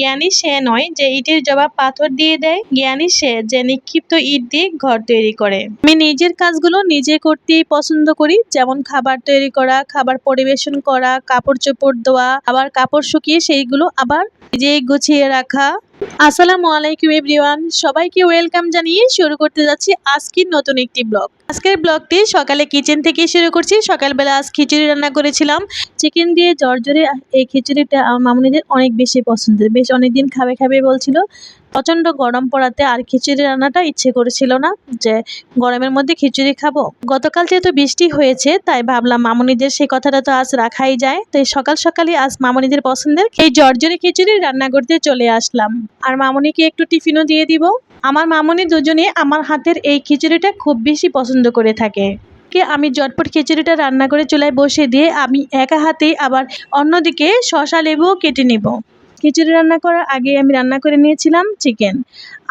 জ্ঞানী সে নয় যে ইটের জবাব পাথর দিয়ে দেয়। জ্ঞানী সে যে নিক্ষিপ্ত ইট দিয়ে ঘর তৈরি করে। আমি নিজের কাজগুলো নিজে করতেই পছন্দ করি। যেমন খাবার তৈরি করা, খাবার পরিবেশন করা কাপড় চোপড় দেওয়া আবার কাপড় শুকিয়ে সেইগুলো আবার নিজেই গুছিয়ে রাখা। আসসালামু আলাইকুম এভরিওয়ান, সবাইকে ওয়েলকাম জানিয়ে শুরু করতে যাচ্ছি আজকের নতুন একটি ব্লগ। আজকের ব্লগটি সকালে কিচেন থেকে শুরু করছি। সকালবেলা আজ খিচুড়ি রান্না করেছিলাম। চিকেন দিয়ে জর্জরে এই খিচুড়িটা আমার মামুনিদের অনেক বেশি পছন্দের বেশ অনেকদিন খাবে খাবে বলছিল। প্রচণ্ড গরম পড়াতে আর খিচুড়ি রান্নাটা ইচ্ছে করেছিল না যে গরমের মধ্যে খিচুড়ি খাব। গতকাল যেহেতু বৃষ্টি হয়েছে, তাই ভাবলাম মামুনিদের সেই কথাটা তো আজ রাখাই যায়। তাই সকাল সকালই আজ মামুনিদের পছন্দের এই জর্জরে খিচুড়ি রান্না করতে চলে আসলাম। আর মামুনিকে একটু টিফিনও দিয়ে দিব। আমার মামনি দুজনে আমার হাতের এই খিচুড়িটা খুব বেশি পছন্দ করে থাকে। আমি জটপট খিচুড়িটা রান্না করে চুলায় বসিয়ে দিয়ে আমি একা হাতেই আবার অন্যদিকে শশা লেবুও কেটে নিব। খিচুড়ি রান্না করার আগে আমি রান্না করে নিয়েছিলাম চিকেন।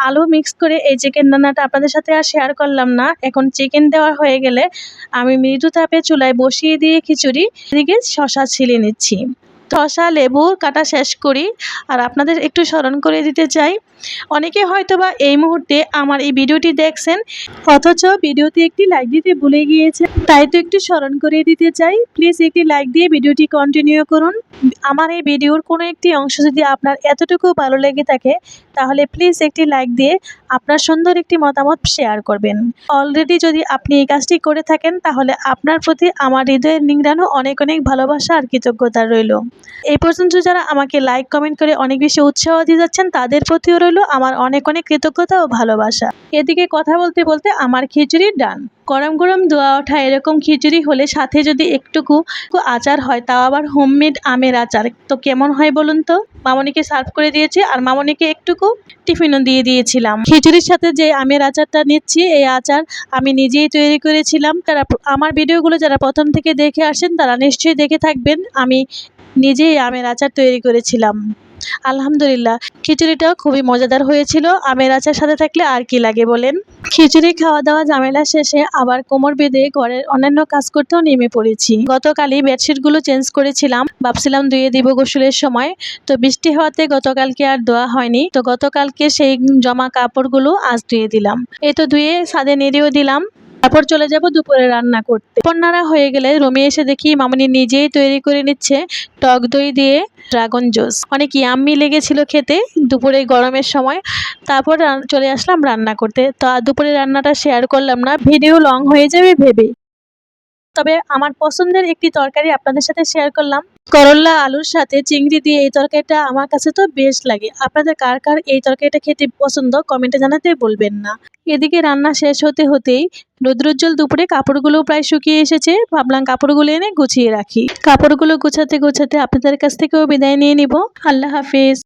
আলু মিক্স করে এই চিকেন রান্নাটা আপনাদের সাথে আর শেয়ার করলাম না। এখন চিকেন দেওয়া হয়ে গেলে আমি মৃদু তাপে চুলায় বসিয়ে দিয়ে খিচুড়ি এদিকে শশা ছিলে নিচ্ছি। শশা লেবু কাটা শেষ করি। আর আপনাদের একটু স্মরণ করে দিতে চাই অনেকে হয়তোবা এই মুহূর্তে আমার এই ভিডিওটি দেখছেন, অথচ ভিডিওতে একটি লাইক দিতে ভুলে গিয়েছে তাই তো একটু স্মরণ করিয়ে দিতে চাই প্লিজ একটি লাইক দিয়ে ভিডিওটি কন্টিনিউ করুন। আমার এই ভিডিওর কোনো একটি অংশ যদি আপনার এতটুকু ভালো লেগে থাকে, তাহলে প্লিজ একটি লাইক দিয়ে আপনার সুন্দর একটি মতামত শেয়ার করবেন। অলরেডি যদি আপনি এই কাজটি করে থাকেন, তাহলে আপনার প্রতি আমার হৃদয়ের নিংড়ানো অনেক অনেক ভালোবাসা আর কৃতজ্ঞতা রইল। এই পর্যন্ত যারা আমাকে লাইক কমেন্ট করে অনেক বেশি উৎসাহ দিয়ে যাচ্ছেন, তাদের প্রতিও রইল আমার অনেক অনেক কৃতজ্ঞতা ও ভালোবাসা। এদিকে কথা বলতে বলতে আমার খিচুড়ি ডান। গরম গরম দোয়া ওঠা এরকম খিচুড়ি হলে সাথে যদি একটুকু আচার হয়, তাও আবার হোমমেড আমের আচার। তো কেমন হয় বলুন তো? মামনিকে সার্ভ করে দিয়েছি আর মামনিকে একটুকু টিফিনও দিয়ে দিয়েছিলাম। খিচুড়ির সাথে যে আমের আচারটা নিচ্ছি, এই আচার আমি নিজেই তৈরি করেছিলাম। তারা আমার ভিডিওগুলো যারা প্রথম থেকে দেখে আসেন, তারা নিশ্চয়ই দেখে থাকবেন। আমি নিজেই আমের আচার তৈরি করেছিলাম। আলহামদুলিল্লাহ। খিচুড়িটাও খুবই মজাদার হয়েছিল। আমের আচার সাথে থাকলে আর কি লাগে বলেন? খিচুড়ি খাওয়া দাওয়া ঝামেলা শেষে আবার কোমর বেঁধে ঘরের অন্যান্য কাজ করতেও নেমে পড়েছি। গতকালই বেডশিটগুলো চেঞ্জ করেছিলাম। ভাবছিলাম ধুয়ে দিব গোসলের সময়। তো বৃষ্টি হওয়াতে গতকালকে আর ধোয়া হয়নি। তো গতকালকে সেই জমা কাপড়গুলো আজ ধুয়ে দিলাম। এই তো ধুয়ে ছাদে নেড়েও দিলাম। তারপর চলে যাব দুপুরে রান্না করতে। পন্নারা হয়ে গেলে রুমে এসে দেখি মামনি নিজেই তৈরি করে নিচ্ছে টক দই দিয়ে ড্রাগন জুস। অনেক ইয়াম্মি লেগেছিল খেতে দুপুরে গরমের সময়। তারপর চলে আসলাম রান্না করতে। তা দুপুরে রান্নাটা শেয়ার করলাম না ভিডিও লং হয়ে যাবে ভেবে। তবে আমার পছন্দের একটি তরকারি আপনাদের সাথে শেয়ার করলাম। করল্লা আলুর সাথে চিংড়ি দিয়ে এই তরকারিটা আমার কাছে তো বেশ লাগে। আপনাদের কার কার এই তরকারিটা খেতে পছন্দ কমেন্টে জানাতে বলবেন না। এদিকে রান্না শেষ হতে হতেই রৌদ্রোজ্জ্বল দুপুরে কাপড়গুলো প্রায় শুকিয়ে এসেছে। ভাবলাম কাপড়গুলো এনে গুছিয়ে রাখি। কাপড়গুলো গুছাতে গুছাতে আপনাদের কাছ থেকেও বিদায় নিয়ে নিব। আল্লাহ হাফিজ।